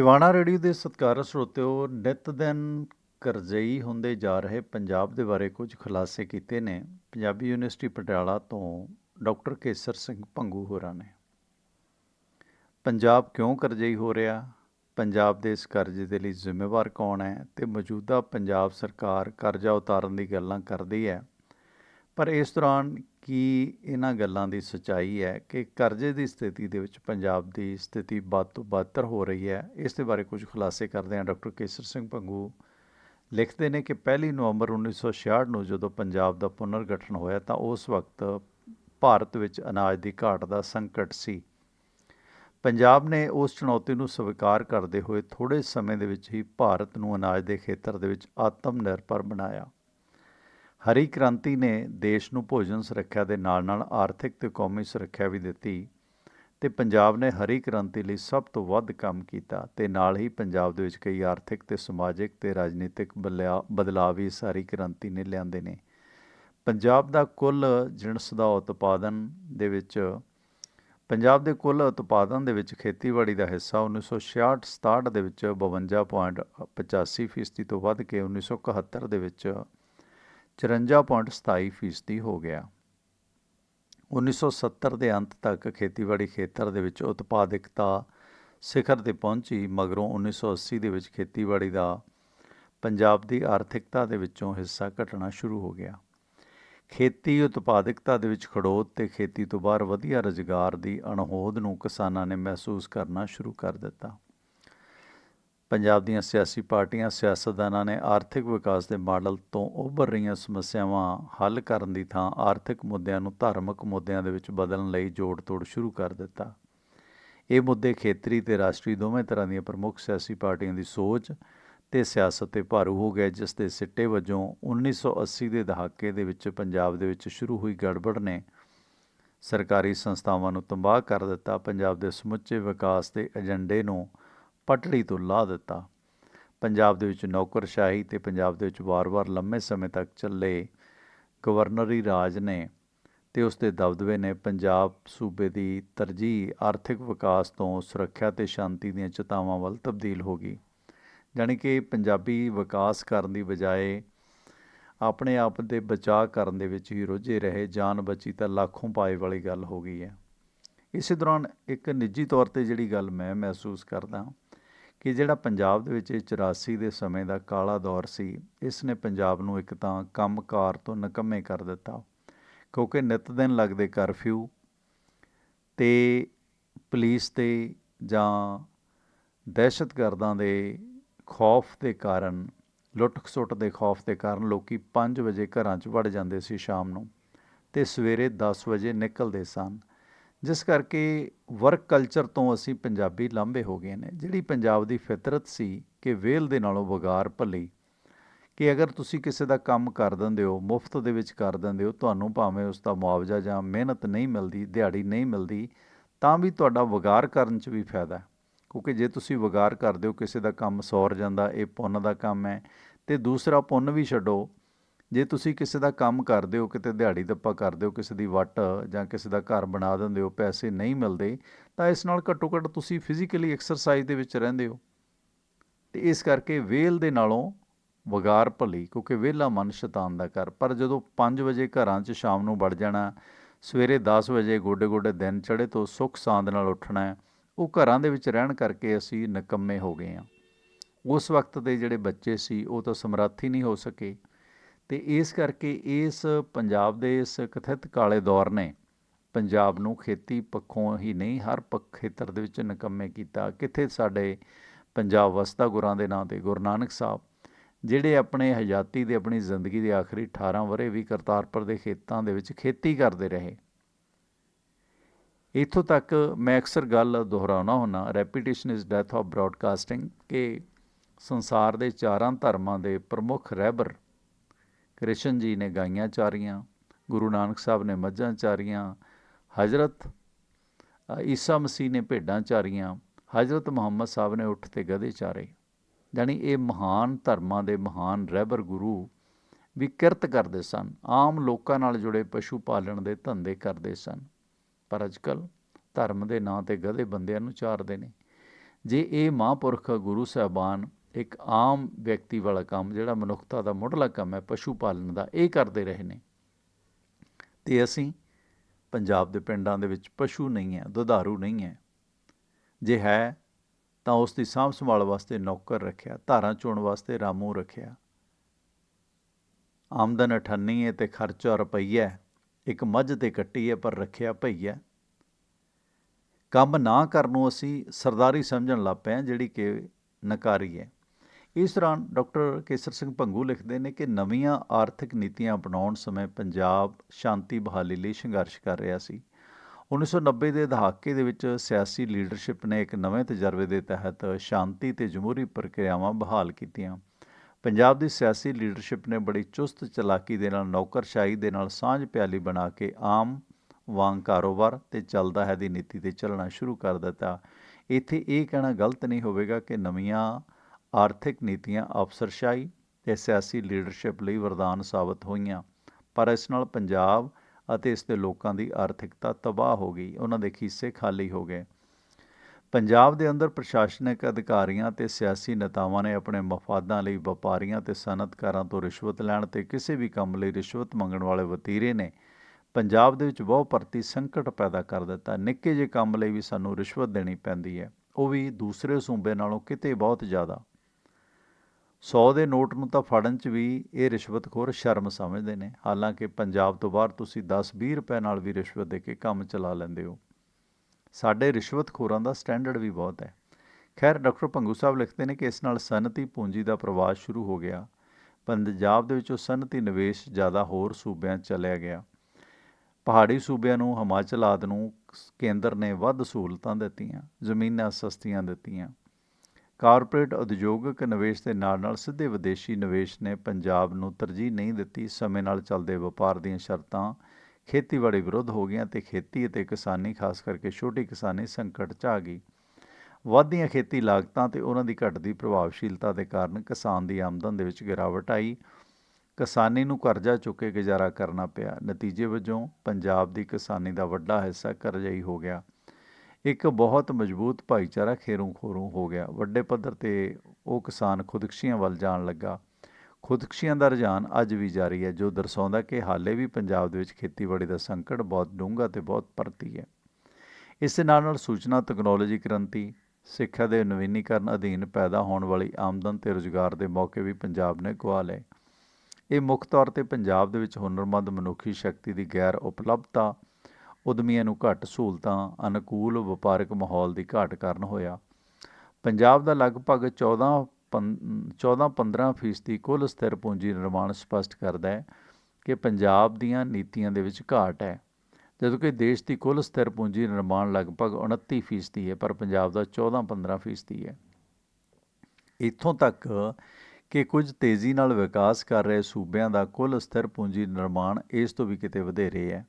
Tiwana radio ਦੇ ਸਤਿਕਾਰ ਸਰੋਤਿਓ, ਨਿਤ ਦਿਨ ਕਰਜ਼ਈ ਹੁੰਦੇ ਜਾ ਰਹੇ ਪੰਜਾਬ ਦੇ ਬਾਰੇ ਕੁਝ ਖੁਲਾਸੇ ਕੀਤੇ ਨੇ ਪੰਜਾਬੀ ਯੂਨੀਵਰਸਿਟੀ ਪਟਿਆਲਾ ਤੋਂ ਡਾਕਟਰ ਕੇਸਰ ਸਿੰਘ ਭੰਗੂ ਹੋਰਾਂ ਨੇ। ਪੰਜਾਬ ਕਿਉਂ ਕਰਜ਼ਈ ਹੋ ਰਿਹਾ? ਪੰਜਾਬ ਦੇ ਇਸ ਕਰਜ਼ੇ ਦੇ ਲਈ ਜ਼ਿੰਮੇਵਾਰ ਕੌਣ ਹੈ? ਤੇ ਮੌਜੂਦਾ ਪੰਜਾਬ ਸਰਕਾਰ ਕਰਜ਼ਾ ਉਤਾਰਨ ਦੀ ਗੱਲਾਂ ਕਰਦੀ ਹੈ। ਪਰ ਇਸ ਦੌਰਾਨ ਕੀ ਇਹਨਾਂ ਗੱਲਾਂ ਦੀ ਸਚਾਈ ਹੈ ਕਿ ਕਰਜ਼ੇ ਦੀ ਸਥਿਤੀ ਦੇ ਵਿੱਚ ਪੰਜਾਬ ਦੀ ਸਥਿਤੀ ਵੱਧ ਤੋਂ ਬਦਤਰ ਹੋ ਰਹੀ ਹੈ? ਇਸ ਦੇ ਬਾਰੇ ਕੁਝ ਖੁਲਾਸੇ ਕਰਦੇ ਹਾਂ। ਡਾਕਟਰ ਕੇਸਰ ਸਿੰਘ ਪੰਗੂ ਲਿਖਦੇ ਨੇ ਕਿ 1 ਨਵੰਬਰ 1966 ਨੂੰ ਜਦੋਂ ਪੰਜਾਬ ਦਾ ਪੁਨਰਗਠਨ ਹੋਇਆ ਤਾਂ ਉਸ ਵਕਤ ਭਾਰਤ ਵਿੱਚ ਅਨਾਜ ਦੀ ਘਾਟ ਦਾ ਸੰਕਟ ਸੀ। ਪੰਜਾਬ ਨੇ ਉਸ ਚੁਣੌਤੀ ਨੂੰ ਸਵੀਕਾਰ ਕਰਦੇ ਹੋਏ ਥੋੜੇ ਸਮੇਂ ਦੇ ਵਿੱਚ ਹੀ ਭਾਰਤ ਨੂੰ ਅਨਾਜ ਦੇ ਖੇਤਰ ਦੇ ਵਿੱਚ ਆਤਮ ਨਿਰਭਰ ਬਣਾਇਆ। ਹਰੀ ਕ੍ਰਾਂਤੀ ਨੇ ਦੇਸ਼ ਨੂੰ ਭੋਜਨ ਸੁਰੱਖਿਆ ਦੇ ਨਾਲ-ਨਾਲ ਆਰਥਿਕ ਤੇ ਕੌਮੀ ਸੁਰੱਖਿਆ ਵੀ ਦਿੱਤੀ ਤੇ ਪੰਜਾਬ ਨੇ ਹਰੀ ਕ੍ਰਾਂਤੀ ਲਈ ਸਭ ਤੋਂ ਵੱਧ ਕੰਮ ਕੀਤਾ ਤੇ ਨਾਲ ਹੀ ਪੰਜਾਬ ਦੇ ਵਿੱਚ ਕਈ ਆਰਥਿਕ ਤੇ ਸਮਾਜਿਕ ਤੇ ਰਾਜਨੀਤਿਕ ਬਦਲਾਅ ਵੀ ਇਸ ਹਰੀ ਕ੍ਰਾਂਤੀ ਨੇ ਲਿਆਂਦੇ ਨੇ। ਪੰਜਾਬ ਦਾ ਕੁੱਲ ਜਿਣਸ ਦਾ ਉਤਪਾਦਨ ਦੇ ਵਿੱਚ, ਪੰਜਾਬ ਦੇ ਕੁੱਲ ਉਤਪਾਦਨ ਦੇ ਵਿੱਚ ਖੇਤੀਬਾੜੀ ਦਾ ਹਿੱਸਾ 1966-67 ਦੇ ਵਿੱਚ 52.85% ਤੋਂ ਵੱਧ ਕੇ 1971 ਦੇ ਵਿੱਚ 54.27 ਫੀਸਦੀ ਹੋ ਗਿਆ। 1970 ਦੇ ਅੰਤ ਤੱਕ ਖੇਤੀਬਾੜੀ ਖੇਤਰ ਦੇ ਵਿੱਚ ਉਤਪਾਦਕਤਾ ਸਿਖਰ ਤੇ ਪਹੁੰਚੀ, ਮਗਰੋਂ 1980 ਦੇ ਵਿੱਚ ਖੇਤੀਬਾੜੀ ਦਾ ਪੰਜਾਬ ਦੀ ਆਰਥਿਕਤਾ ਦੇ ਵਿੱਚੋਂ ਹਿੱਸਾ ਘਟਣਾ ਸ਼ੁਰੂ ਹੋ ਗਿਆ। ਖੇਤੀ ਉਤਪਾਦਕਤਾ ਦੇ ਵਿੱਚ ਖੜੋਤ ਤੇ ਖੇਤੀ ਤੋਂ ਬਾਹਰ ਵਧੀਆ ਰੁਜ਼ਗਾਰ ਦੀ ਅਣਹੋਂਦ ਨੂੰ ਕਿਸਾਨਾਂ ਨੇ ਮਹਿਸੂਸ ਕਰਨਾ ਸ਼ੁਰੂ ਕਰ ਦਿੱਤਾ। ਪੰਜਾਬ ਦੀਆਂ ਸਿਆਸੀ ਪਾਰਟੀਆਂ ਸਿਆਸਤਦਾਨਾਂ ਨੇ ਆਰਥਿਕ ਵਿਕਾਸ ਦੇ ਮਾਡਲ ਤੋਂ ਉੱਭਰ ਰਹੀਆਂ ਸਮੱਸਿਆਵਾਂ ਹੱਲ ਕਰਨ ਦੀ ਥਾਂ ਆਰਥਿਕ ਮੁੱਦਿਆਂ ਨੂੰ ਧਾਰਮਿਕ ਮੁੱਦਿਆਂ ਦੇ ਵਿੱਚ ਬਦਲਣ ਲਈ ਜੋੜ-ਤੋੜ ਸ਼ੁਰੂ ਕਰ ਦਿੱਤਾ। ਇਹ ਮੁੱਦੇ ਖੇਤਰੀ ਤੇ ਰਾਸ਼ਟਰੀ ਦੋਵੇਂ ਤਰ੍ਹਾਂ ਦੀਆਂ ਪ੍ਰਮੁੱਖ ਸਿਆਸੀ ਪਾਰਟੀਆਂ ਦੀ ਸੋਚ ਤੇ ਸਿਆਸਤ ਤੇ ਭਾਰੂ ਹੋ ਗਏ, ਜਿਸ ਦੇ ਸਿੱਟੇ ਵਜੋਂ 1980 ਦੇ ਦਹਾਕੇ ਦੇ ਵਿੱਚ ਪੰਜਾਬ ਦੇ ਵਿੱਚ ਸ਼ੁਰੂ ਹੋਈ ਗੜਬੜ ਨੇ ਸਰਕਾਰੀ ਸੰਸਥਾਵਾਂ ਨੂੰ ਤਬਾਹ ਕਰ ਦਿੱਤਾ। ਪੰਜਾਬ ਦੇ ਸਮੁੱਚੇ ਵਿਕਾਸ ਦੇ ਏਜੰਡੇ ਨੂੰ ਪਟੜੀ ਤੋਂ ਲਾ ਦਿੱਤਾ। ਪੰਜਾਬ ਦੇ ਵਿੱਚ ਨੌਕਰਸ਼ਾਹੀ ਤੇ ਪੰਜਾਬ ਦੇ ਵਿੱਚ ਵਾਰ-ਵਾਰ ਲੰਮੇ ਸਮੇਂ ਤੱਕ ਚੱਲੇ ਗਵਰਨਰੀ ਰਾਜ ਨੇ ਤੇ ਉਸ ਦੇ ਦਬਦਬੇ ਨੇ ਪੰਜਾਬ ਸੂਬੇ ਦੀ ਤਰਜੀਹ, ਆਰਥਿਕ ਵਿਕਾਸ ਤੋਂ ਸੁਰੱਖਿਆ ਤੇ ਸ਼ਾਂਤੀ ਦੀਆਂ ਚਿਤਾਵਾਂ ਵੱਲ ਤਬਦੀਲ ਹੋ ਗਈ। ਜਾਨੀ ਕਿ ਪੰਜਾਬੀ ਵਿਕਾਸ ਕਰਨ ਦੀ ਬਜਾਏ ਆਪਣੇ ਆਪ ਦੇ ਬਚਾਅ ਕਰਨ ਦੇ ਵਿੱਚ ਹੀ ਰੁੱਝੇ ਰਹੇ, ਜਾਨ ਬਚੀ ਤਾਂ ਲੱਖੋਂ ਪਾਏ ਵਾਲੀ ਗੱਲ ਹੋ ਗਈ ਹੈ। ਇਸੇ ਦੌਰਾਨ ਇੱਕ ਨਿੱਜੀ ਤੌਰ ਤੇ ਜਿਹੜੀ ਗੱਲ ਮੈਂ ਮਹਿਸੂਸ ਕਰਦਾ ਕਿ ਜਿਹੜਾ ਪੰਜਾਬ ਦੇ ਵਿੱਚ 84 ਦੇ ਸਮੇਂ ਦਾ ਕਾਲਾ ਦੌਰ ਸੀ, ਇਸ ਨੇ ਪੰਜਾਬ ਨੂੰ ਇੱਕ ਤਾਂ ਕੰਮਕਾਰ ਤੋਂ ਨਕਮੇ ਕਰ ਦਿੱਤਾ, ਕਿਉਂਕਿ ਨਿਤ ਦਿਨ ਲੱਗਦੇ ਕਰਫਿਊ ਤੇ ਪੁਲਿਸ ਤੇ ਜਾਂ ਦਹਿਸ਼ਤਗਰਦਾਂ ਦੇ ਖੌਫ ਦੇ ਕਾਰਨ, ਲੁੱਟ-ਖਸੁੱਟ ਦੇ ਖੌਫ ਦੇ ਕਾਰਨ ਲੋਕੀ 5 ਵਜੇ ਘਰਾਂ 'ਚ ਵੜ ਜਾਂਦੇ ਸੀ ਸ਼ਾਮ ਨੂੰ ਤੇ ਸਵੇਰੇ 10 ਵਜੇ ਨਿਕਲਦੇ ਸਨ। ਜਿਸ ਕਰਕੇ ਵਰਕ ਕਲਚਰ ਤੋਂ ਅਸੀਂ ਪੰਜਾਬੀ ਲਾਂਭੇ ਹੋ ਗਏ ਨੇ। ਜਿਹੜੀ ਪੰਜਾਬ ਦੀ ਫਿਤਰਤ ਸੀ ਕਿ ਵੇਲ ਦੇ ਨਾਲੋਂ ਵਗਾਰ ਭਲੀ, ਕਿ ਅਗਰ ਤੁਸੀਂ ਕਿਸੇ ਦਾ ਕੰਮ ਕਰ ਦਿੰਦੇ ਹੋ, ਮੁਫਤ ਦੇ ਵਿੱਚ ਕਰ ਦਿੰਦੇ ਹੋ, ਤੁਹਾਨੂੰ ਭਾਵੇਂ ਉਸ ਦਾ ਮੁਆਵਜ਼ਾ ਜਾਂ ਮਿਹਨਤ ਨਹੀਂ ਮਿਲਦੀ, ਦਿਹਾੜੀ ਨਹੀਂ ਮਿਲਦੀ, ਤਾਂ ਵੀ ਤੁਹਾਡਾ ਵਗਾਰ ਕਰਨ 'ਚ ਵੀ ਫਾਇਦਾ ਹੈ। ਕਿਉਂਕਿ ਜੇ ਤੁਸੀਂ ਵਗਾਰ ਕਰਦੇ ਹੋ, ਕਿਸੇ ਦਾ ਕੰਮ ਸੌਰ ਜਾਂਦਾ, ਇਹ ਪੁੰਨ ਦਾ ਕੰਮ ਹੈ, ਤੇ ਦੂਸਰਾ ਪੁੰਨ ਵੀ ਛੱਡੋ ਜੇ ਤੁਸੀਂ ਕਿਸੇ ਦਾ ਕੰਮ ਕਰਦੇ ਹੋ, ਕਿਤੇ ਦਿਹਾੜੀ ਦੱਪਾ ਕਰਦੇ ਹੋ, ਕਿਸੇ ਦੀ ਵੱਟ ਜਾਂ ਕਿਸੇ ਦਾ ਘਰ ਬਣਾ ਦਿੰਦੇ ਹੋ, ਪੈਸੇ ਨਹੀਂ ਮਿਲਦੇ, ਤਾਂ ਇਸ ਨਾਲ ਘੱਟੋ ਘੱਟ ਤੁਸੀਂ ਫਿਜ਼ੀਕਲੀ ਐਕਸਰਸਾਈਜ਼ ਦੇ ਵਿੱਚ ਰਹਿੰਦੇ ਹੋ। ਤੇ ਇਸ ਕਰਕੇ ਵੇਲ ਦੇ ਨਾਲੋਂ ਵਗਾਰ ਭਲੀ, ਕਿਉਂਕਿ ਵੇਲਾ ਮਨ ਸ਼ੈਤਾਨ ਦਾ ਘਰ। ਪਰ ਜਦੋਂ 5 ਵਜੇ ਘਰਾਂ 'ਚ ਸ਼ਾਮ ਨੂੰ ਵੜ ਜਾਣਾ, ਸਵੇਰੇ 10 ਵਜੇ ਗੋਡੇ ਗੋਡੇ ਦਿਨ ਚੜੇ ਤੋਂ ਸੁੱਖ ਸਾਂਦ ਨਾਲ ਉੱਠਣਾ, ਉਹ ਘਰਾਂ ਦੇ ਵਿੱਚ ਰਹਿਣ ਕਰਕੇ ਅਸੀਂ ਨਕੰਮੇ ਹੋ ਗਏ ਹਾਂ। ਉਸ ਵਕਤ ਦੇ ਜਿਹੜੇ ਬੱਚੇ ਸੀ, ਉਹ ਤਾਂ ਸਮਰੱਥ ਹੀ ਨਹੀਂ ਹੋ ਸਕੇ। ਤੇ ਇਸ ਕਰਕੇ ਇਸ ਪੰਜਾਬ ਦੇ ਇਸ ਕਥਿਤ ਕਾਲੇ ਦੌਰ ਨੇ ਪੰਜਾਬ ਨੂੰ ਖੇਤੀ ਪੱਖੋਂ ਹੀ ਨਹੀਂ, ਹਰ ਪੱਖ ਖੇਤਰ ਦੇ ਵਿੱਚ ਨਕੰਮੇ ਕੀਤਾ। ਕਿੱਥੇ ਸਾਡੇ ਪੰਜਾਬ ਵਸਦਾ ਗੁਰਾਂ ਦੇ ਨਾਂ ਤੇ ਗੁਰੂ ਨਾਨਕ ਸਾਹਿਬ, ਜਿਹੜੇ ਆਪਣੇ ਹਯਾਤੀ ਦੇ, ਆਪਣੀ ਜ਼ਿੰਦਗੀ ਦੇ ਆਖਰੀ 18 ਵਰੇ ਵੀ ਕਰਤਾਰਪੁਰ ਦੇ ਖੇਤਾਂ ਦੇ ਵਿੱਚ ਖੇਤੀ ਕਰਦੇ ਰਹੇ। ਇਥੋਂ ਤੱਕ ਮੈਂ ਅਕਸਰ ਗੱਲ ਦੁਹਰਾਉਣਾ ਹੁੰਨਾ repetition is death of broadcasting ਕਿ ਸੰਸਾਰ ਦੇ ਚਾਰਾਂ ਧਰਮਾਂ ਦੇ ਪ੍ਰਮੁੱਖ ਰਹਿਬਰ ਕ੍ਰਿਸ਼ਨ ਜੀ ਨੇ ਗਾਈਆਂ ਚਾਰੀਆਂ, ਗੁਰੂ ਨਾਨਕ ਸਾਹਿਬ ਨੇ ਮੱਝਾਂ ਚਾਰੀਆਂ, ਹਜ਼ਰਤ ਈਸਾ ਮਸੀਹ ਨੇ ਭੇਡਾਂ ਚਾਰੀਆਂ, ਹਜ਼ਰਤ ਮੁਹੰਮਦ ਸਾਹਿਬ ਨੇ ਉੱਠ ਤੇ ਗਧੇ ਚਾਰੇ। ਜਾਨੀ ਇਹ ਮਹਾਨ ਧਰਮਾਂ ਦੇ ਮਹਾਨ ਰਹਿਬਰ ਗੁਰੂ ਵੀ ਕਿਰਤ ਕਰਦੇ ਸਨ, ਆਮ ਲੋਕਾਂ ਨਾਲ ਜੁੜੇ ਪਸ਼ੂ ਪਾਲਣ ਦੇ ਧੰਦੇ ਕਰਦੇ ਸਨ। ਪਰ ਅੱਜਕੱਲ ਧਰਮ ਦੇ ਨਾਂ ਤੇ ਗਧੇ ਬੰਦਿਆਂ ਨੂੰ ਚਾਰਦੇ ਨੇ। ਜੇ ਇਹ ਮਹਾਂਪੁਰਖ ਗੁਰੂ ਸਾਹਿਬਾਨ ਇੱਕ ਆਮ ਵਿਅਕਤੀ ਵਾਲਾ ਕੰਮ, ਜਿਹੜਾ ਮਨੁੱਖਤਾ ਦਾ ਮੁੱਢਲਾ ਕੰਮ ਹੈ, ਪਸ਼ੂ ਪਾਲਣ ਦਾ, ਇਹ ਕਰਦੇ ਰਹੇ ਨੇ। ਤੇ ਅਸੀਂ ਪੰਜਾਬ ਦੇ ਪਿੰਡਾਂ ਦੇ ਵਿੱਚ ਪਸ਼ੂ ਨਹੀਂ ਹੈ, ਦੁਧਾਰੂ ਨਹੀਂ ਹੈ। ਜੇ ਹੈ, ਤਾਂ ਉਸ ਦੀ ਸਾਂਭ ਸੰਭਾਲ ਵਾਸਤੇ ਨੌਕਰ ਰੱਖਿਆ, ਧਾਰਾਂ ਚੋਣ ਵਾਸਤੇ ਰਾਮੂ ਰੱਖਿਆ। ਆਮਦਨ ਅਠੰਨੀ ਹੈ ਤੇ ਖਰਚਾ ਰੁਪਈਆ ਇੱਕ ਮੱਝ ਤੇ ਕੱਟੀ ਹੈ, ਪਰ ਰੱਖਿਆ ਭਈਆ ਕੰਮ ਨਾ ਕਰਨ ਨੂੰ ਅਸੀਂ ਸਰਦਾਰੀ ਸਮਝਣ ਲੱਗ ਪਏ ਹਾਂ, ਜਿਹੜੀ ਕਿ ਨਕਾਰੀ ਹੈ। ਇਸ ਦੌਰਾਨ ਡਾਕਟਰ ਕੇਸਰ ਸਿੰਘ ਭੰਗੂ ਲਿਖਦੇ ਨੇ ਕਿ ਨਵੀਆਂ ਆਰਥਿਕ ਨੀਤੀਆਂ ਅਪਣਾਉਣ ਸਮੇਂ ਪੰਜਾਬ ਸ਼ਾਂਤੀ ਬਹਾਲੀ ਲਈ ਸੰਘਰਸ਼ ਕਰ ਰਿਹਾ ਸੀ। 1990 ਦੇ ਦਹਾਕੇ ਦੇ ਵਿੱਚ ਸਿਆਸੀ ਲੀਡਰਸ਼ਿਪ ਨੇ ਇੱਕ ਨਵੇਂ ਤਜਰਬੇ ਦੇ ਤਹਿਤ ਸ਼ਾਂਤੀ ਤੇ ਜਮਹੂਰੀ ਪ੍ਰਕਿਰਿਆਵਾਂ ਬਹਾਲ ਕੀਤੀਆਂ। ਪੰਜਾਬ ਦੀ ਸਿਆਸੀ ਲੀਡਰਸ਼ਿਪ ਨੇ ਬੜੀ ਚੁਸਤ ਚਲਾਕੀ ਦੇ ਨਾਲ, ਨੌਕਰਸ਼ਾਹੀ ਦੇ ਨਾਲ ਸਾਂਝ ਪਿਆਲੀ ਬਣਾ ਕੇ ਆਮ ਵਾਂਗ ਕਾਰੋਬਾਰ ਤੇ ਚੱਲਦਾ ਹੈ ਦੀ ਨੀਤੀ ਤੇ ਚੱਲਣਾ ਸ਼ੁਰੂ ਕਰ ਦਿੱਤਾ। ਇੱਥੇ ਇਹ ਕਹਿਣਾ ਗਲਤ ਨਹੀਂ ਹੋਵੇਗਾ ਕਿ ਨਵੀਆਂ ਆਰਥਿਕ ਨੀਤੀਆਂ, ਅਫਸਰਸ਼ਾਹੀ ਤੇ ਸਿਆਸੀ ਲੀਡਰਸ਼ਿਪ ਲਈ ਵਰਦਾਨ ਸਾਬਤ ਹੋਈਆਂ, ਪਰ ਇਸ ਨਾਲ ਪੰਜਾਬ ਅਤੇ ਇਸ ਦੇ ਲੋਕਾਂ ਦੀ ਆਰਥਿਕਤਾ ਤਬਾਹ ਹੋ ਗਈ, ਉਹਨਾਂ ਦੇ ਖੀਸੇ ਖਾਲੀ ਹੋ ਗਏ। ਪੰਜਾਬ ਦੇ ਅੰਦਰ ਪ੍ਰਸ਼ਾਸਨਿਕ ਅਧਿਕਾਰੀਆਂ ਤੇ ਸਿਆਸੀ ਨੇਤਾਵਾਂ ਨੇ ਆਪਣੇ ਮਫਾਦਾਂ ਲਈ ਵਪਾਰੀਆਂ ਤੇ ਸਨਅਤਕਾਰਾਂ ਤੋਂ ਰਿਸ਼ਵਤ ਲੈਣ ਤੇ ਕਿਸੇ ਵੀ ਕੰਮ ਲਈ ਰਿਸ਼ਵਤ ਮੰਗਣ ਵਾਲੇ ਵਤੀਰੇ ਨੇ ਪੰਜਾਬ ਦੇ ਵਿੱਚ ਬਹੁ ਪਰਤੀ ਸੰਕਟ ਪੈਦਾ ਕਰ ਦਿੱਤਾ। ਨਿੱਕੇ ਜਿਹੇ ਕੰਮ ਲਈ ਵੀ ਸਾਨੂੰ ਰਿਸ਼ਵਤ ਦੇਣੀ ਪੈਂਦੀ ਹੈ। ਉਹ ਵੀ ਦੂਸਰੇ ਸੂਬੇ ਨਾਲੋਂ ਕਿਤੇ ਬਹੁਤ ਜ਼ਿਆਦਾ। 100 ਦੇ ਨੋਟ ਨੂੰ ਤਾਂ ਫੜਨ 'ਚ ਵੀ ਇਹ ਰਿਸ਼ਵਤਖੋਰ ਸ਼ਰਮ ਸਮਝਦੇ ਨੇ। ਹਾਲਾਂਕਿ ਪੰਜਾਬ ਤੋਂ ਬਾਹਰ ਤੁਸੀਂ 10-20 ਰੁਪਏ ਨਾਲ ਵੀ ਰਿਸ਼ਵਤ ਦੇ ਕੇ ਕੰਮ ਚਲਾ ਲੈਂਦੇ ਹੋ। ਸਾਡੇ ਰਿਸ਼ਵਤਖੋਰਾਂ ਦਾ ਸਟੈਂਡਰਡ ਵੀ ਬਹੁਤ ਹੈ। ਖੈਰ, ਡਾਕਟਰ ਪੰਗੂ ਸਾਹਿਬ ਲਿਖਦੇ ਨੇ ਕਿ ਇਸ ਨਾਲ ਸਨਅਤੀ ਪੂੰਜੀ ਦਾ ਪ੍ਰਵਾਸ ਸ਼ੁਰੂ ਹੋ ਗਿਆ। ਪੰਜਾਬ ਦੇ ਵਿੱਚੋਂ ਸਨਅਤੀ ਨਿਵੇਸ਼ ਜ਼ਿਆਦਾ ਹੋਰ ਸੂਬਿਆਂ ਚਲਿਆ ਗਿਆ। ਪਹਾੜੀ ਸੂਬਿਆਂ ਨੂੰ, ਹਿਮਾਚਲ ਆਦਿ ਨੂੰ ਕੇਂਦਰ ਨੇ ਵੱਧ ਸਹੂਲਤਾਂ ਦਿੱਤੀਆਂ, ਜ਼ਮੀਨਾਂ ਸਸਤੀਆਂ ਦਿੱਤੀਆਂ। ਕਾਰਪੋਰੇਟ ਉਦਯੋਗਿਕ ਨਿਵੇਸ਼ ਦੇ ਨਾਲ ਨਾਲ ਸਿੱਧੇ ਵਿਦੇਸ਼ੀ ਨਿਵੇਸ਼ ਨੇ ਪੰਜਾਬ ਨੂੰ ਤਰਜੀਹ ਨਹੀਂ ਦਿੱਤੀ। ਸਮੇਂ ਨਾਲ ਚੱਲਦੇ ਵਪਾਰ ਦੀਆਂ ਸ਼ਰਤਾਂ ਖੇਤੀਬਾੜੀ ਵਿਰੁੱਧ ਹੋ ਗਈਆਂ ਤੇ ਖੇਤੀ ਅਤੇ ਕਿਸਾਨੀ, ਖਾਸ ਕਰਕੇ ਛੋਟੀ ਕਿਸਾਨੀ ਸੰਕਟ 'ਚ ਆ ਗਈ। ਵੱਧਦੀਆਂ ਖੇਤੀ ਲਾਗਤਾਂ ਤੇ ਉਹਨਾਂ ਦੀ ਘਟਦੀ ਪ੍ਰਭਾਵਸ਼ੀਲਤਾ ਦੇ ਕਾਰਨ ਕਿਸਾਨ ਦੀ ਆਮਦਨ ਦੇ ਵਿੱਚ ਗਿਰਾਵਟ ਆਈ। ਕਿਸਾਨੀ ਨੂੰ ਕਰਜ਼ਾ ਚੁੱਕ ਕੇ ਗੁਜ਼ਾਰਾ ਕਰਨਾ ਪਿਆ। ਨਤੀਜੇ ਵਜੋਂ ਪੰਜਾਬ ਦੀ ਕਿਸਾਨੀ ਦਾ ਵੱਡਾ ਹਿੱਸਾ ਕਰਜ਼ਾਈ ਹੋ ਗਿਆ। ਇੱਕ ਬਹੁਤ ਮਜ਼ਬੂਤ ਭਾਈਚਾਰਾ ਖੇਰੂ ਖੋਰੂ ਹੋ ਗਿਆ। ਵੱਡੇ ਪੱਧਰ ਤੇ ਉਹ ਕਿਸਾਨ ਖੁਦਕਸ਼ੀਆਂ ਵੱਲ ਜਾਣ ਲੱਗਾ। ਖੁਦਕਸ਼ੀਆਂ ਦਾ ਰੁਝਾਨ ਅੱਜ ਵੀ ਜਾਰੀ ਹੈ, ਜੋ ਦਰਸਾਉਂਦਾ ਕਿ ਹਾਲੇ ਵੀ ਪੰਜਾਬ ਦੇ ਵਿੱਚ ਖੇਤੀਬਾੜੀ ਦਾ ਸੰਕਟ ਬਹੁਤ ਡੂੰਘਾ ਤੇ ਬਹੁਤ ਪਰਤੀ ਹੈ। ਇਸ ਦੇ ਨਾਲ ਨਾਲ ਸੂਚਨਾ, ਤਕਨੋਲੋਜੀ ਕ੍ਰਾਂਤੀ, ਸਿੱਖਿਆ ਦੇ ਨਵੀਨੀਕਰਨ ਅਧੀਨ ਪੈਦਾ ਹੋਣ ਵਾਲੀ ਆਮਦਨ ਤੇ ਰੁਜ਼ਗਾਰ ਦੇ ਮੌਕੇ ਵੀ ਪੰਜਾਬ ਨੇ ਗਵਾ ਲਏ। ਇਹ ਮੁੱਖ ਤੌਰ ਤੇ ਪੰਜਾਬ ਦੇ ਵਿੱਚ ਹੁਨਰਮੰਦ ਮਨੁੱਖੀ ਸ਼ਕਤੀ ਦੀ ਗੈਰ ਉਪਲਬਧਤਾ ਉਦਮੀਆਂ ਨੂੰ ਘੱਟ ਸਹੂਲਤਾਂ, ਅਨੁਕੂਲ ਵਪਾਰਕ ਮਾਹੌਲ ਦੀ ਘਾਟ ਕਾਰਨ ਹੋਇਆ। ਪੰਜਾਬ ਦਾ ਲਗਭਗ 14 14-15 ਫੀਸਦੀ ਕੁੱਲ ਸਥਿਰ ਪੂੰਜੀ ਨਿਰਮਾਣ ਸਪਸ਼ਟ ਕਰਦਾ ਹੈ ਕਿ ਪੰਜਾਬ ਦੀਆਂ ਨੀਤੀਆਂ ਦੇ ਵਿੱਚ ਘਾਟ ਹੈ। ਜਦੋਂ ਕਿ ਦੇਸ਼ ਦੀ ਕੁੱਲ ਸਥਿਰ ਪੂੰਜੀ ਨਿਰਮਾਣ ਲਗਭਗ 29 ਫੀਸਦੀ ਹੈ, ਪਰ ਪੰਜਾਬ ਦਾ 14-15 ਫੀਸਦੀ ਹੈ। ਇੱਥੋਂ ਤੱਕ ਕਿ ਕੁਝ ਤੇਜ਼ੀ ਨਾਲ ਵਿਕਾਸ ਕਰ ਰਹੇ ਸੂਬਿਆਂ ਦਾ ਕੁੱਲ ਸਥਿਰ ਪੂੰਜੀ ਨਿਰਮਾਣ ਇਸ ਤੋਂ ਵੀ ਕਿਤੇ ਵਧੇਰੇ ਹੈ।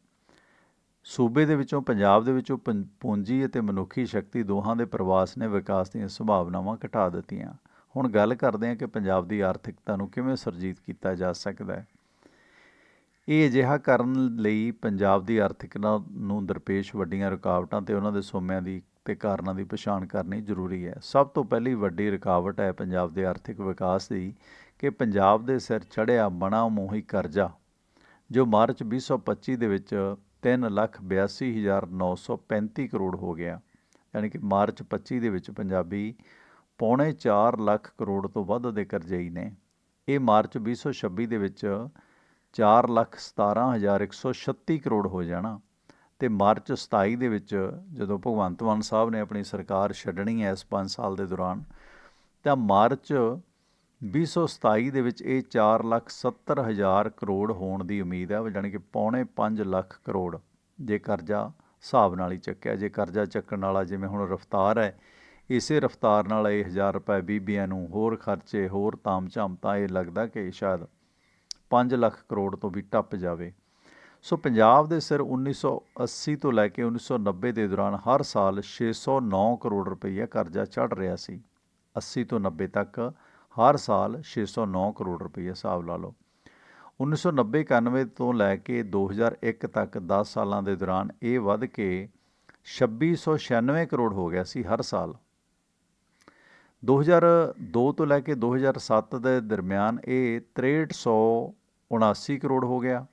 ਸੂਬੇ ਦੇ ਵਿੱਚੋਂ, ਪੰਜਾਬ ਦੇ ਵਿੱਚੋਂ ਪੰ, ਪੂੰਜੀ ਅਤੇ ਮਨੁੱਖੀ ਸ਼ਕਤੀ ਦੋਹਾਂ ਦੇ ਪ੍ਰਵਾਸ ਨੇ ਵਿਕਾਸ ਦੀਆਂ ਸੰਭਾਵਨਾਵਾਂ ਘਟਾ ਦਿੱਤੀਆਂ। ਹੁਣ ਗੱਲ ਕਰਦੇ ਹਾਂ ਕਿ ਪੰਜਾਬ ਦੀ ਆਰਥਿਕਤਾ ਨੂੰ ਕਿਵੇਂ ਸੁਰਜੀਤ ਕੀਤਾ ਜਾ ਸਕਦਾ ਹੈ। ਇਹ ਅਜਿਹਾ ਕਰਨ ਲਈ ਪੰਜਾਬ ਦੀ ਆਰਥਿਕਤਾ ਨੂੰ ਦਰਪੇਸ਼ ਵੱਡੀਆਂ ਰੁਕਾਵਟਾਂ ਤੇ ਉਹਨਾਂ ਦੇ ਸੋਮਿਆਂ ਦੀ ਤੇ ਕਾਰਨਾਂ ਦੀ ਪਛਾਣ ਕਰਨੀ ਜ਼ਰੂਰੀ ਹੈ। ਸਭ ਤੋਂ ਪਹਿਲੀ ਵੱਡੀ ਰੁਕਾਵਟ ਹੈ ਪੰਜਾਬ ਦੇ ਆਰਥਿਕ ਵਿਕਾਸ ਦੀ ਕਿ ਪੰਜਾਬ ਦੇ ਸਿਰ ਚੜ੍ਹਿਆ ਬਣਾ ਮੋਹੀ ਕਰਜ਼ਾ, ਜੋ ਮਾਰਚ 2025 ਦੇ ਵਿੱਚ 382935 ਕਰੋੜ ਹੋ ਗਿਆ, ਯਾਨੀ ਕਿ ਮਾਰਚ 25 ਦੇ ਵਿੱਚ ਪੰਜਾਬੀ ਪੌਣੇ 4 ਲੱਖ ਕਰੋੜ ਤੋਂ ਵੱਧ ਦੇ ਕਰਜ਼ਈ ਨੇ। ਇਹ ਮਾਰਚ 2026 ਦੇ ਵਿੱਚ 4 ਲੱਖ 17136 ਕਰੋੜ ਹੋ ਜਾਣਾ ਤੇ ਮਾਰਚ 27 ਦੇ ਵਿੱਚ ਜਦੋਂ ਭਗਵੰਤ ਮਾਨ ਸਾਹਿਬ ਨੇ ਆਪਣੀ ਸਰਕਾਰ ਛੱਡਣੀ ਹੈ ਇਸ 5 ਸਾਲ ਦੇ ਦੌਰਾਨ, ਤਾਂ ਮਾਰਚ 2027 ਦੇ ਵਿੱਚ ਇਹ 4 ਲੱਖ 70 ਹਜ਼ਾਰ ਕਰੋੜ ਹੋਣ ਦੀ ਉਮੀਦ ਹੈ ਯਾਨੀ ਕਿ ਪੌਣੇ 5 ਲੱਖ ਕਰੋੜ ਜੇ ਕਰਜ਼ਾ ਹਿਸਾਬ ਨਾਲ ਹੀ ਚੱਕਿਆ, ਜੇ ਕਰਜ਼ਾ ਚੱਕਣ ਵਾਲਾ ਜਿਵੇਂ ਹੁਣ ਰਫਤਾਰ ਹੈ, ਇਸੇ ਰਫਤਾਰ ਨਾਲ ਇਹ 1000 ਰੁਪਏ ਬੀਬੀਆਂ ਨੂੰ ਹੋਰ ਖਰਚੇ, ਹੋਰ ਤਾਮ-ਝਾਮ, ਤਾਂ ਇਹ ਲੱਗਦਾ ਕਿ ਸ਼ਾਇਦ 5 ਲੱਖ ਕਰੋੜ ਤੋਂ ਵੀ ਟੱਪ ਜਾਵੇ। ਸੋ ਪੰਜਾਬ ਦੇ ਸਿਰ 1980 ਤੋਂ ਲੈ ਕੇ 1990 ਦੇ ਦੌਰਾਨ ਹਰ ਸਾਲ 609 ਕਰੋੜ ਰੁਪਈਆ ਕਰਜ਼ਾ ਚੜ ਰਿਹਾ ਸੀ। 80 ਤੋਂ 90 ਤੱਕ ਹਰ ਸਾਲ 609 ਕਰੋੜ ਰੁਪਈਆ ਹਿਸਾਬ ਲਾ ਲਓ। 1990-91 ਤੋਂ ਲੈ ਕੇ 2001 ਤੱਕ 10 ਸਾਲਾਂ ਦੇ ਦੌਰਾਨ ਇਹ ਵੱਧ ਕੇ 2696 ਕਰੋੜ ਹੋ ਗਿਆ ਸੀ ਹਰ ਸਾਲ। 2002 ਤੋਂ ਲੈ ਕੇ 2007 ਦੇ ਦਰਮਿਆਨ ਇਹ 6379 ਕਰੋੜ ਹੋ ਗਿਆ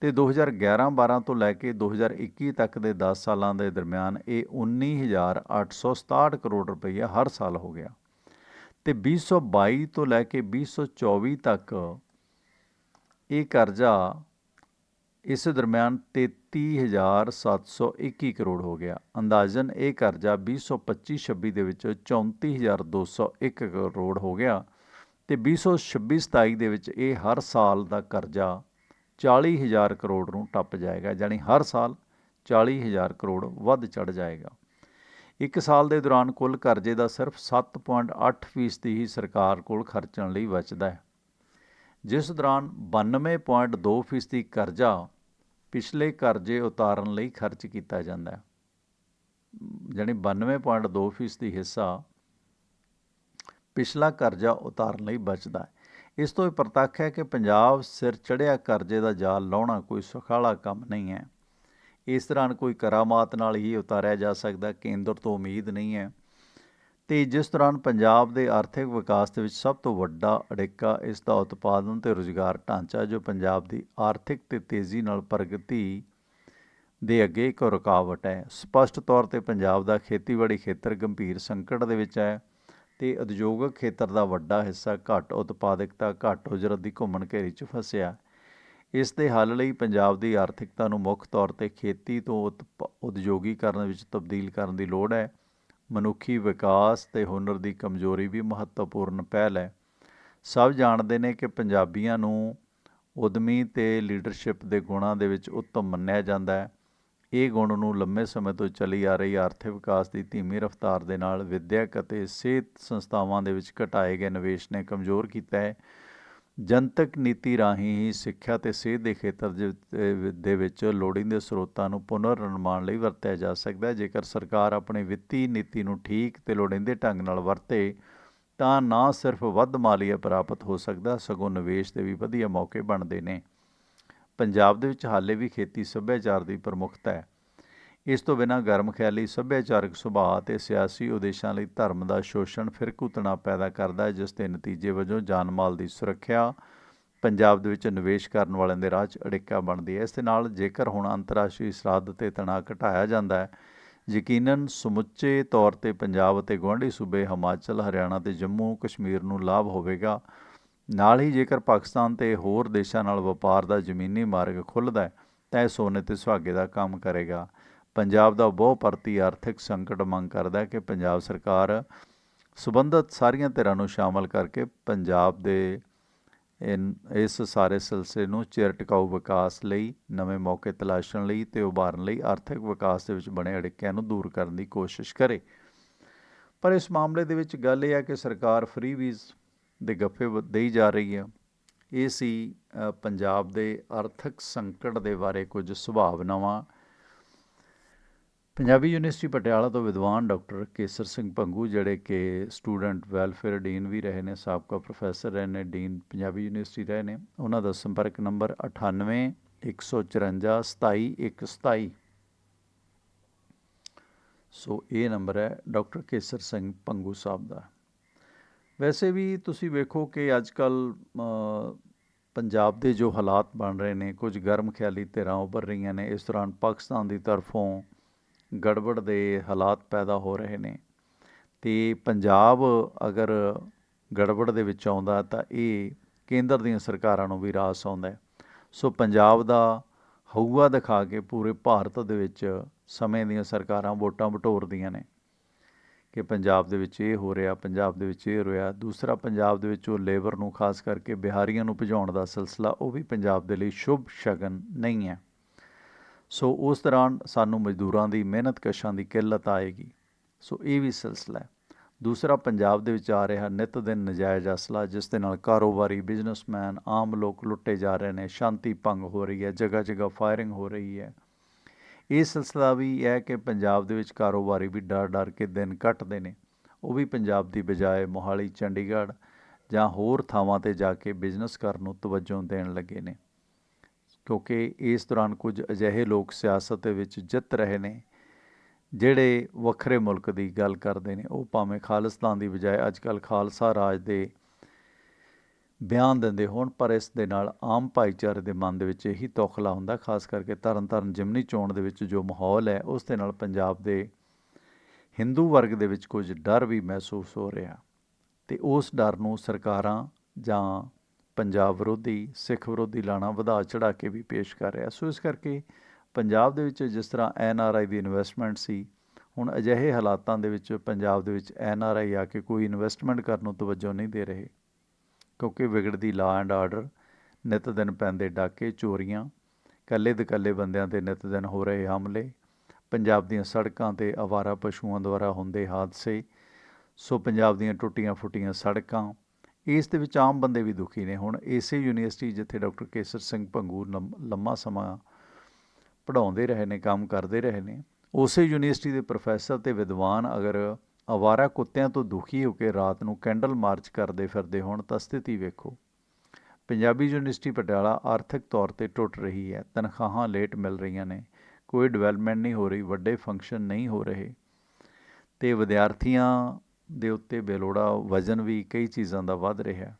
ਤੇ 2011-12 ਤੋਂ ਲੈ ਕੇ 2021 ਤੱਕ ਦੇ 10 ਸਾਲਾਂ ਦੇ ਦਰਮਿਆਨ ਇਹ 19867 ਕਰੋੜ ਰੁਪਈਆ ਹਰ ਸਾਲ ਹੋ ਗਿਆ। ਤੇ 2022 ਤੋਂ ਲੈ ਕੇ 2024 ਤੱਕ ਇਹ ਕਰਜ਼ਾ ਇਸ ਦਰਮਿਆਨ 33721 ਕਰੋੜ ਹੋ ਗਿਆ। ਅੰਦਾਜ਼ਨ ਇਹ ਕਰਜ਼ਾ 2025-26 ਦੇ ਵਿੱਚ 34201 ਕਰੋੜ ਹੋ ਗਿਆ ਤੇ 2026-27 ਦੇ ਵਿੱਚ ਇਹ ਹਰ ਸਾਲ ਦਾ ਕਰਜ਼ਾ 40000 ਕਰੋੜ ਨੂੰ ਟੱਪ ਜਾਏਗਾ, ਯਾਨੀ ਹਰ ਸਾਲ 40000 ਕਰੋੜ ਵੱਧ ਚੜ ਜਾਏਗਾ। ਇੱਕ ਸਾਲ ਦੇ ਦੌਰਾਨ ਕੁੱਲ ਕਰਜ਼ੇ ਦਾ ਸਿਰਫ 7.8 ਫੀਸਦੀ ਹੀ ਸਰਕਾਰ ਕੋਲ ਖਰਚਣ ਲਈ ਬਚਦਾ ਹੈ। ਜਿਸ ਦੌਰਾਨ 92.2 ਫੀਸਦੀ ਕਰਜ਼ਾ ਪਿਛਲੇ ਕਰਜ਼ੇ ਉਤਾਰਨ ਲਈ ਖਰਚ ਕੀਤਾ ਜਾਂਦਾ ਹੈ। ਯਾਨੀ 92.2 ਫੀਸਦੀ ਹਿੱਸਾ ਪਿਛਲਾ ਕਰਜ਼ਾ ਉਤਾਰਨ ਲਈ ਬਚਦਾ ਹੈ। ਇਸ ਤੋਂ ਇਹ ਪ੍ਰਤੱਖ ਹੈ ਕਿ ਪੰਜਾਬ ਸਿਰ ਚੜਿਆ ਕਰਜ਼ੇ ਦਾ ਜਾਲ ਲਾਉਣਾ ਕੋਈ ਸੁਖਾਲਾ ਕੰਮ ਨਹੀਂ ਹੈ। ਇਸ ਦੌਰਾਨ ਕੋਈ ਕਰਾਮਾਤ ਨਾਲ ਹੀ ਉਤਾਰਿਆ ਜਾ ਸਕਦਾ, ਕੇਂਦਰ ਤੋਂ ਉਮੀਦ ਨਹੀਂ ਹੈ। ਤੇ ਜਿਸ ਦੌਰਾਨ ਪੰਜਾਬ ਦੇ ਆਰਥਿਕ ਵਿਕਾਸ ਦੇ ਵਿੱਚ ਸਭ ਤੋਂ ਵੱਡਾ ਅੜਿੱਕਾ ਇਸ ਦਾ ਉਤਪਾਦਨ ਤੇ ਰੁਜ਼ਗਾਰ ਢਾਂਚਾ, ਜੋ ਪੰਜਾਬ ਦੀ ਆਰਥਿਕ ਤੇ ਤੇਜ਼ੀ ਨਾਲ ਪ੍ਰਗਤੀ ਦੇ ਅੱਗੇ ਇੱਕ ਰੁਕਾਵਟ ਹੈ। ਸਪਸ਼ਟ ਤੌਰ ਤੇ ਪੰਜਾਬ ਦਾ ਖੇਤੀਬਾੜੀ ਖੇਤਰ ਗੰਭੀਰ ਸੰਕਟ ਦੇ ਵਿੱਚ ਹੈ ਤੇ ਉਦਯੋਗਿਕ ਖੇਤਰ ਦਾ ਵੱਡਾ ਹਿੱਸਾ ਘੱਟ ਉਤਪਾਦਕਤਾ, ਘੱਟ ਉਜਰਤ ਦੀ ਘੁੰਮਣ ਘੇਰੀ 'ਚ ਫਸਿਆ। ਇਸ ਦੇ ਹੱਲ ਲਈ ਪੰਜਾਬ ਦੀ ਆਰਥਿਕਤਾ ਨੂੰ ਮੁੱਖ ਤੌਰ ਤੇ ਖੇਤੀ ਤੋਂ ਉਤਪ- ਉਦਯੋਗੀਕਰਨ ਵਿੱਚ ਤਬਦੀਲ ਕਰਨ ਦੀ ਲੋੜ ਹੈ। ਮਨੁੱਖੀ ਵਿਕਾਸ ਤੇ ਹੁਨਰ ਦੀ ਕਮਜ਼ੋਰੀ ਵੀ ਮਹੱਤਵਪੂਰਨ ਪਹਿਲ ਹੈ। ਸਭ ਜਾਣਦੇ ਨੇ ਕਿ ਪੰਜਾਬੀਆਂ ਨੂੰ ਉਦਮੀ ਤੇ ਲੀਡਰਸ਼ਿਪ ਦੇ ਗੁਣਾਂ ਦੇ ਵਿੱਚ ਉੱਤਮ ਮੰਨਿਆ ਜਾਂਦਾ ਹੈ। ਇਹ ਗੁਣ ਨੂੰ ਲੰਮੇ ਸਮੇਂ ਤੋਂ ਚੱਲੀ ਆ ਰਹੀ ਆਰਥਿਕ ਵਿਕਾਸ ਦੀ ਧੀਮੀ ਰਫ਼ਤਾਰ ਦੇ ਨਾਲ ਵਿਦਿਅਕ ਅਤੇ ਸਿਹਤ ਸੰਸਥਾਵਾਂ ਦੇ ਵਿੱਚ ਘਟਾਏ ਗਏ ਨਿਵੇਸ਼ ਨੇ ਕਮਜ਼ੋਰ ਕੀਤਾ ਹੈ। ਜਨਤਕ ਨੀਤੀ ਰਾਹੀਂ ਹੀ ਸਿੱਖਿਆ ਤੇ ਸਿਹਤ ਦੇ ਖੇਤਰ ਦੇ- ਵਿੱਚ ਲੋੜੀਂਦੇ ਸਰੋਤਾਂ ਨੂੰ ਪੁਨਰ ਨਿਰਮਾਣ ਲਈ ਵਰਤਿਆ ਜਾ ਸਕਦਾ ਹੈ। ਜੇਕਰ ਸਰਕਾਰ ਆਪਣੀ ਵਿੱਤੀ ਨੀਤੀ ਨੂੰ ਠੀਕ ਤੇ ਲੋੜੀਂਦੇ ਢੰਗ ਨਾਲ ਵਰਤੇ, ਤਾਂ ਨਾ ਸਿਰਫ ਵੱਧ ਮਾਲੀਆ ਪ੍ਰਾਪਤ ਹੋ ਸਕਦਾ, ਸਗੋਂ ਨਿਵੇਸ਼ ਦੇ ਵੀ ਵਧੀਆ ਮੌਕੇ ਬਣਦੇ ਨੇ। ਪੰਜਾਬ ਦੇ ਵਿੱਚ ਹਾਲੇ ਵੀ ਖੇਤੀ ਸੱਭਿਆਚਾਰ ਦੀ ਪ੍ਰਮੁੱਖਤਾ ਹੈ। ਇਸ ਤੋਂ ਬਿਨਾਂ ਗਰਮ ਖਿਆਲੀ, ਸੱਭਿਆਚਾਰਕ ਸੁਭਾਅ ਤੇ ਸਿਆਸੀ ਉਦੇਸ਼ਾਂ ਲਈ ਧਰਮ ਦਾ ਸ਼ੋਸ਼ਣ ਫਿਰਕੂ ਤਣਾਅ ਪੈਦਾ ਕਰਦਾ ਹੈ, ਜਿਸ ਦੇ ਨਤੀਜੇ ਵਜੋਂ ਜਾਨ ਮਾਲ ਦੀ ਸੁਰੱਖਿਆ ਪੰਜਾਬ ਦੇ ਵਿੱਚ ਨਿਵੇਸ਼ ਕਰਨ ਵਾਲਿਆਂ ਦੇ ਰਾਹ 'ਚ ਅੜਿੱਕਾ ਬਣਦੀ ਹੈ। ਇਸ ਦੇ ਨਾਲ ਜੇਕਰ ਹੁਣ ਅੰਤਰਰਾਸ਼ਟਰੀ ਸਰਹੱਦ ਤੇ ਤਣਾਅ ਘਟਾਇਆ ਜਾਂਦਾ ਹੈ, ਯਕੀਨਨ ਸਮੁੱਚੇ ਤੌਰ ਤੇ ਪੰਜਾਬ ਅਤੇ ਗੁਆਂਢੀ ਸੂਬੇ ਹਿਮਾਚਲ, ਹਰਿਆਣਾ ਤੇ ਜੰਮੂ ਕਸ਼ਮੀਰ ਨੂੰ ਲਾਭ ਹੋਵੇਗਾ। ਨਾਲ ਹੀ ਜੇਕਰ ਪਾਕਿਸਤਾਨ ਤੇ ਹੋਰ ਦੇਸ਼ਾਂ ਨਾਲ ਵਪਾਰ ਦਾ ਜ਼ਮੀਨੀ ਮਾਰਗ ਖੁੱਲ੍ਹਦਾ ਹੈ, ਤਾਂ ਇਹ ਸੋਨੇ ਤੇ ਸੁਹਾਗੇ ਦਾ ਕੰਮ ਕਰੇਗਾ। ਪੰਜਾਬ ਦਾ ਬਹੁ ਪਰਤੀ ਆਰਥਿਕ ਸੰਕਟ ਮੰਗ ਕਰਦਾ ਹੈ ਕਿ ਪੰਜਾਬ ਸਰਕਾਰ ਸਬੰਧਤ ਸਾਰੀਆਂ ਧਿਰਾਂ ਨੂੰ ਸ਼ਾਮਲ ਕਰਕੇ ਪੰਜਾਬ ਦੇ ਇਨ- ਇਸ ਸਾਰੇ ਸਿਲਸਿਲੇ ਨੂੰ ਚਿਰ ਟਿਕਾਊ ਵਿਕਾਸ ਲਈ, ਨਵੇਂ ਮੌਕੇ ਤਲਾਸ਼ਣ ਲਈ ਤੇ ਉਭਾਰਨ ਲਈ ਆਰਥਿਕ ਵਿਕਾਸ ਦੇ ਵਿੱਚ ਬਣੇ ਅੜਿੱਕਿਆਂ ਨੂੰ ਦੂਰ ਕਰਨ ਦੀ ਕੋਸ਼ਿਸ਼ ਕਰੇ। ਪਰ ਇਸ ਮਾਮਲੇ ਦੇ ਵਿੱਚ ਗੱਲ ਇਹ ਹੈ ਕਿ ਸਰਕਾਰ ਫ੍ਰੀ ਵੀਜ਼ ਦੇ ਗੱਫੇ ਵ- ਦੇਈ ਜਾ ਰਹੀ ਹੈ ਇਹ ਸੀ ਪੰਜਾਬ ਦੇ ਆਰਥਿਕ ਸੰਕਟ ਦੇ ਬਾਰੇ ਕੁਝ ਸੁਭਾਵਨਾਵਾਂ ਪੰਜਾਬੀ ਯੂਨੀਵਰਸਿਟੀ ਪਟਿਆਲਾ ਤੋਂ ਵਿਦਵਾਨ ਡਾਕਟਰ ਕੇਸਰ ਸਿੰਘ ਭੰਗੂ, ਜਿਹੜੇ ਕਿ ਸਟੂਡੈਂਟ ਵੈਲਫੇਅਰ ਡੀਨ ਵੀ ਰਹੇ ਨੇ, ਸਾਬਕਾ ਪ੍ਰੋਫੈਸਰ ਰਹੇ ਨੇ, ਡੀਨ ਪੰਜਾਬੀ ਯੂਨੀਵਰਸਿਟੀ ਰਹੇ ਨੇ, ਉਹਨਾਂ ਦਾ ਸੰਪਰਕ ਨੰਬਰ 98 154 27 127 ਸੋ ਇਹ ਨੰਬਰ ਹੈ ਡਾਕਟਰ ਕੇਸਰ ਸਿੰਘ ਭੰਗੂ ਸਾਹਿਬ ਦਾ। ਵੈਸੇ ਵੀ ਤੁਸੀਂ ਵੇਖੋ ਕਿ ਅੱਜ ਕੱਲ ਪੰਜਾਬ ਦੇ ਜੋ ਹਾਲਾਤ ਬਣ ਰਹੇ ਨੇ, ਕੁਝ ਗਰਮ ਖਿਆਲੀ ਧਿਰਾਂ ਉੱਭਰ ਰਹੀਆਂ ਨੇ, ਇਸ ਦੌਰਾਨ ਪਾਕਿਸਤਾਨ ਦੀ ਤਰਫੋਂ ਗੜਬੜ ਦੇ ਹਾਲਾਤ ਪੈਦਾ ਹੋ ਰਹੇ ਨੇ। ਤੇ ਪੰਜਾਬ ਅਗਰ ਗੜਬੜ ਦੇ ਵਿੱਚ ਆਉਂਦਾ ਤਾਂ ਇਹ ਕੇਂਦਰ ਦੀਆਂ ਸਰਕਾਰਾਂ ਨੂੰ ਵੀ ਰਾਸ ਆਉਂਦਾ ਸੋ ਪੰਜਾਬ ਦਾ ਹਊਆ ਦਿਖਾ ਕੇ ਪੂਰੇ ਭਾਰਤ ਦੇ ਵਿੱਚ ਸਮੇਂ ਦੀਆਂ ਸਰਕਾਰਾਂ ਵੋਟਾਂ ਬਟੋਰਦੀਆਂ ਨੇ ਕਿ ਪੰਜਾਬ ਦੇ ਵਿੱਚ ਇਹ ਹੋ ਰਿਹਾ, ਪੰਜਾਬ ਦੇ ਵਿੱਚ ਇਹ ਹੋਇਆ ਦੂਸਰਾ, ਪੰਜਾਬ ਦੇ ਵਿੱਚ ਉਹ ਲੇਬਰ ਨੂੰ, ਖਾਸ ਕਰਕੇ ਬਿਹਾਰੀਆਂ ਨੂੰ ਭਜਾਉਣ ਦਾ ਸਿਲਸਿਲਾ, ਉਹ ਵੀ ਪੰਜਾਬ ਦੇ ਲਈ ਸ਼ੁਭ ਸ਼ਗਨ ਨਹੀਂ ਹੈ। ਸੋ ਉਸ ਦੌਰਾਨ ਸਾਨੂੰ ਮਜ਼ਦੂਰਾਂ ਦੀ, ਮਿਹਨਤ ਕਸ਼ਾਂ ਦੀ ਕਿੱਲਤ ਆਏਗੀ। ਸੋ ਇਹ ਵੀ ਸਿਲਸਿਲਾ ਹੈ। ਦੂਸਰਾ, ਪੰਜਾਬ ਦੇ ਵਿੱਚ ਆ ਰਿਹਾ ਨਿਤ ਦਿਨ ਨਜਾਇਜ਼ ਅਸਲਾ, ਜਿਸ ਦੇ ਨਾਲ ਕਾਰੋਬਾਰੀ, ਬਿਜ਼ਨਸਮੈਨ, ਆਮ ਲੋਕ ਲੁੱਟੇ ਜਾ ਰਹੇ ਨੇ, ਸ਼ਾਂਤੀ ਭੰਗ ਹੋ ਰਹੀ ਹੈ ਜਗ੍ਹਾ ਜਗ੍ਹਾ ਫਾਇਰਿੰਗ ਹੋ ਰਹੀ ਹੈ। ਇਹ ਸਿਲਸਿਲਾ ਵੀ ਹੈ ਕਿ ਪੰਜਾਬ ਦੇ ਵਿੱਚ ਕਾਰੋਬਾਰੀ ਵੀ ਡਰ ਡਰ ਕੇ ਦਿਨ ਕੱਟਦੇ ਨੇ। ਉਹ ਵੀ ਪੰਜਾਬ ਦੀ ਬਜਾਏ ਮੋਹਾਲੀ, ਚੰਡੀਗੜ੍ਹ ਜਾਂ ਹੋਰ ਥਾਵਾਂ ਤੇ ਜਾ ਕੇ ਬਿਜ਼ਨਸ ਕਰਨ ਨੂੰ ਤਵੱਜੋ ਦੇਣ ਲੱਗੇ ਨੇ। ਕਿਉਂਕਿ ਇਸ ਦੌਰਾਨ ਕੁਝ ਅਜਿਹੇ ਲੋਕ ਸਿਆਸਤ ਦੇ ਵਿੱਚ ਜਿੱਤ ਰਹੇ ਨੇ, ਜਿਹੜੇ ਵੱਖਰੇ ਮੁਲਕ ਦੀ ਗੱਲ ਕਰਦੇ ਨੇ। ਉਹ ਭਾਵੇਂ ਖਾਲਿਸਤਾਨ ਦੀ ਬਜਾਏ ਅੱਜ ਕੱਲ੍ਹ ਖਾਲਸਾ ਰਾਜ ਦੇ ਬਿਆਨ ਦਿੰਦੇ ਹੋਣ, ਪਰ ਇਸ ਦੇ ਨਾਲ ਆਮ ਭਾਈਚਾਰੇ ਦੇ ਮਨ ਦੇ ਵਿੱਚ ਇਹੀ ਤੌਖਲਾ ਹੁੰਦਾ, ਖਾਸ ਕਰਕੇ ਤਰਨ ਤਾਰਨ ਜਿਮਨੀ ਚੋਣ ਦੇ ਵਿੱਚ ਜੋ ਮਾਹੌਲ ਹੈ, ਉਸ ਦੇ ਨਾਲ ਪੰਜਾਬ ਦੇ ਹਿੰਦੂ ਵਰਗ ਦੇ ਵਿੱਚ ਕੁਝ ਡਰ ਵੀ ਮਹਿਸੂਸ ਹੋ ਰਿਹਾ। ਤੇ ਉਸ ਡਰ ਨੂੰ ਸਰਕਾਰਾਂ ਜਾਂ ਪੰਜਾਬ ਵਿਰੋਧੀ, ਸਿੱਖ ਵਿਰੋਧੀ ਲਾਣਾ ਵਧਾ ਚੜਾ ਕੇ ਵੀ ਪੇਸ਼ ਕਰ ਰਿਹਾ। ਸੋ ਇਸ ਕਰਕੇ ਪੰਜਾਬ ਦੇ ਵਿੱਚ ਜਿਸ ਤਰ੍ਹਾਂ N R I the investment ਸੀ, ਹੁਣ ਅਜਿਹੇ ਹਾਲਾਤਾਂ ਦੇ ਵਿੱਚ ਪੰਜਾਬ ਦੇ ਵਿੱਚ ਐਨ ਆਰ ਆਈ ਆ ਕੇ ਕੋਈ ਇਨਵੈਸਟਮੈਂਟ ਕਰਨ ਨੂੰ ਤਵੱਜੋ ਨਹੀਂ ਦੇ ਰਹੇ। ਕਿਉਂਕਿ ਵਿਗੜਦੀ ਲਾ ਐਂਡ ਆਰਡਰ ਨਿਤ ਦਿਨ ਪੈਂਦੇ ਡਾਕੇ, ਚੋਰੀਆਂ ਕੱਲੇ ਦਕੱਲੇ ਬੰਦਿਆਂ ਤੇ ਨਿਤ ਦਿਨ ਹੋ ਰਹੇ ਹਮਲੇ, ਪੰਜਾਬ ਦੀਆਂ ਸੜਕਾਂ ਤੇ ਆਵਾਰਾ ਪਸ਼ੂਆਂ ਦੁਆਰਾ ਹੁੰਦੇ ਹਾਦਸੇ, ਸੋ ਪੰਜਾਬ ਦੀਆਂ ਟੁੱਟੀਆਂ ਫੁੱਟੀਆਂ ਸੜਕਾਂ ਇਸ ਦੇ ਵਿੱਚ ਆਮ ਬੰਦੇ ਵੀ ਦੁਖੀ ਨੇ। ਹੁਣ ਇਸੇ ਯੂਨੀਵਰਸਿਟੀ ਜਿੱਥੇ ਡਾਕਟਰ ਕੇਸਰ ਸਿੰਘ ਭੰਗੂਰ ਲੰਮ- ਲੰਮਾ ਸਮਾਂ ਪੜ੍ਹਾਉਂਦੇ ਰਹੇ ਨੇ, ਕੰਮ ਕਰਦੇ ਰਹੇ ਨੇ, ਉਸੇ ਯੂਨੀਵਰਸਿਟੀ ਦੇ ਪ੍ਰੋਫੈਸਰ ਤੇ ਵਿਦਵਾਨ ਅਗਰ ਅਵਾਰਾ ਕੁੱਤਿਆਂ ਤੋਂ ਦੁਖੀ ਹੋ ਕੇ ਰਾਤ ਨੂੰ ਕੈਂਡਲ ਮਾਰਚ ਕਰਦੇ ਫਿਰਦੇ ਹੋਣ ਤਾਂ ਸਥਿਤੀ ਵੇਖੋ। ਪੰਜਾਬੀ ਯੂਨੀਵਰਸਿਟੀ ਪਟਿਆਲਾ ਆਰਥਿਕ ਤੌਰ ਤੇ ਟੁੱਟ ਰਹੀ ਹੈ। ਤਨਖਾਹਾਂ ਲੇਟ ਮਿਲ ਰਹੀਆਂ ਨੇ। ਕੋਈ ਡਿਵੈਲਪਮੈਂਟ ਨਹੀਂ ਹੋ ਰਹੀ। ਵੱਡੇ ਫੰਕਸ਼ਨ ਨਹੀਂ ਹੋ ਰਹੇ। ਤੇ ਵਿਦਿਆਰਥੀਆਂ ਦੇ ਉੱਤੇ ਬੇਲੋੜਾ ਵਜ਼ਨ ਵੀ ਕਈ ਚੀਜ਼ਾਂ ਦਾ ਵੱਧ ਰਿਹਾ ਹੈ।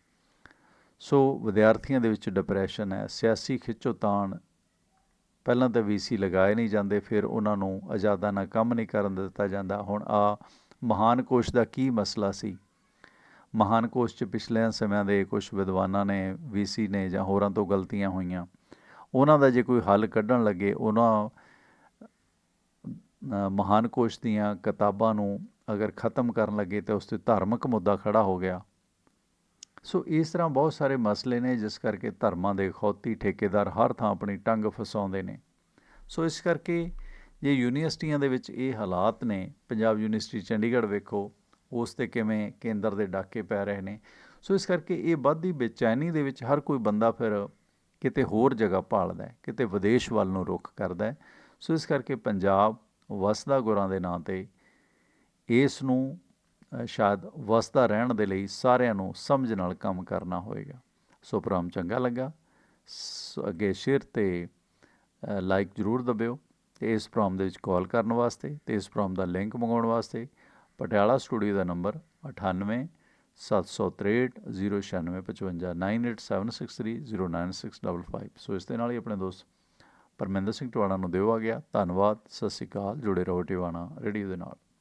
ਸੋ ਵਿਦਿਆਰਥੀਆਂ ਦੇ ਵਿੱਚ ਡਿਪਰੈਸ਼ਨ ਹੈ, ਸਿਆਸੀ ਖਿੱਚੋਤਾਣ, ਪਹਿਲਾਂ ਤਾਂ ਵੀਸੀ ਲਗਾਏ ਨਹੀਂ ਜਾਂਦੇ, ਫਿਰ ਉਹਨਾਂ ਨੂੰ ਆਜ਼ਾਦਾ ਨਾਲ ਕੰਮ ਨਹੀਂ ਕਰਨ ਦਿੱਤਾ ਜਾਂਦਾ। ਹੁਣ ਆ ਮਹਾਨ ਕੋਸ਼ ਦਾ ਕੀ ਮਸਲਾ ਸੀ? ਮਹਾਨ ਕੋਸ਼ 'ਚ ਪਿਛਲੇ ਸਮਿਆਂ ਦੇ ਕੁਝ ਵਿਦਵਾਨਾਂ ਨੇ ਵੀਸੀ ਨੇ ਜਾਂ ਹੋਰਾਂ ਤੋਂ ਗਲਤੀਆਂ ਹੋਈਆਂ, ਉਹਨਾਂ ਦਾ ਜੇ ਕੋਈ ਹੱਲ ਕੱਢਣ ਲੱਗੇ, ਉਹਨਾਂ ਮਹਾਨ ਕੋਸ਼ ਦੀਆਂ ਕਿਤਾਬਾਂ ਨੂੰ ਅਗਰ ਖਤਮ ਕਰਨ ਲੱਗੇ ਤਾਂ ਉਸ ਤੇ ਧਾਰਮਿਕ ਮੁੱਦਾ ਖੜਾ ਹੋ ਗਿਆ। ਸੋ ਇਸ ਤਰ੍ਹਾਂ ਬਹੁਤ ਸਾਰੇ ਮਸਲੇ ਨੇ, ਜਿਸ ਕਰਕੇ ਧਰਮਾਂ ਦੇ ਖੌਤੀ ਠੇਕੇਦਾਰ ਹਰ ਥਾਂ ਆਪਣੀ ਟੰਗ ਫਸਾਉਂਦੇ ਨੇ। ਸੋ ਇਸ ਕਰਕੇ ਜੇ ਯੂਨੀਵਰਸਿਟੀਆਂ ਦੇ ਵਿੱਚ ਇਹ ਹਾਲਾਤ ਨੇ, ਪੰਜਾਬ ਯੂਨੀਵਰਸਿਟੀ ਚੰਡੀਗੜ੍ਹ ਵੇਖੋ, ਉਸ ਤੇ ਕਿਵੇਂ ਕੇਂਦਰ ਦੇ ਡਾਕੇ ਪੈ ਰਹੇ ਨੇ। ਸੋ ਇਸ ਕਰਕੇ ਇਹ ਵੱਧਦੀ ਬੇਚੈਨੀ ਦੇ ਵਿੱਚ ਹਰ ਕੋਈ ਬੰਦਾ ਫਿਰ ਕਿਤੇ ਹੋਰ ਜਗ੍ਹਾ ਭਾਲਦਾ ਹੈ, ਕਿਤੇ ਵਿਦੇਸ਼ ਵੱਲ ਨੂੰ ਰੁਖ ਕਰਦਾ ਹੈ। ਸੋ ਇਸ ਕਰਕੇ ਪੰਜਾਬ ਵਸਦਾ ਗੁਰਾਂ ਦੇ ਨਾਂ ਤੇ ਇਸ ਨੂੰ ਸ਼ਾਇਦ ਵਸਦਾ ਰਹਿਣ ਦੇ ਲਈ ਸਾਰਿਆਂ ਨੂੰ ਸਮਝ ਨਾਲ ਕੰਮ ਕਰਨਾ ਹੋਏਗਾ। ਸੋ ਪ੍ਰੋਗਰਾਮ ਚੰਗਾ ਲੱਗਾ। ਸੋ, ਅੱਗੇ ਸ਼ੇਅਰ ਤੇ ਲਾਈਕ ਜ਼ਰੂਰ ਦਬਿਓ। ਤੇ ਇਸ ਪ੍ਰੋਗਰਾਮ ਦੇ ਵਿੱਚ ਕਾਲ ਕਰਨ ਵਾਸਤੇ ਤੇ ਇਸ ਪ੍ਰੋਗਰਾਮ ਦਾ ਲਿੰਕ ਮੰਗਾਉਣ ਵਾਸਤੇ ਪਟਿਆਲਾ ਸਟੂਡੀਓ ਦਾ ਨੰਬਰ 98 763 09655 9876309655 ਸੋ ਇਸ ਦੇ ਨਾਲ ਹੀ ਆਪਣੇ ਦੋਸਤ ਪਰਮਿੰਦਰ ਸਿੰਘ ਟਵਾਣਾ ਨੂੰ ਦਿਓ ਆ ਗਿਆ। ਧੰਨਵਾਦ। ਸਤਿ ਸ਼੍ਰੀ ਅਕਾਲ। ਜੁੜੇ ਰਹੋ ਟਿਵਾਣਾ ਰੇਡੀਓ ਦੇ ਨਾਲ।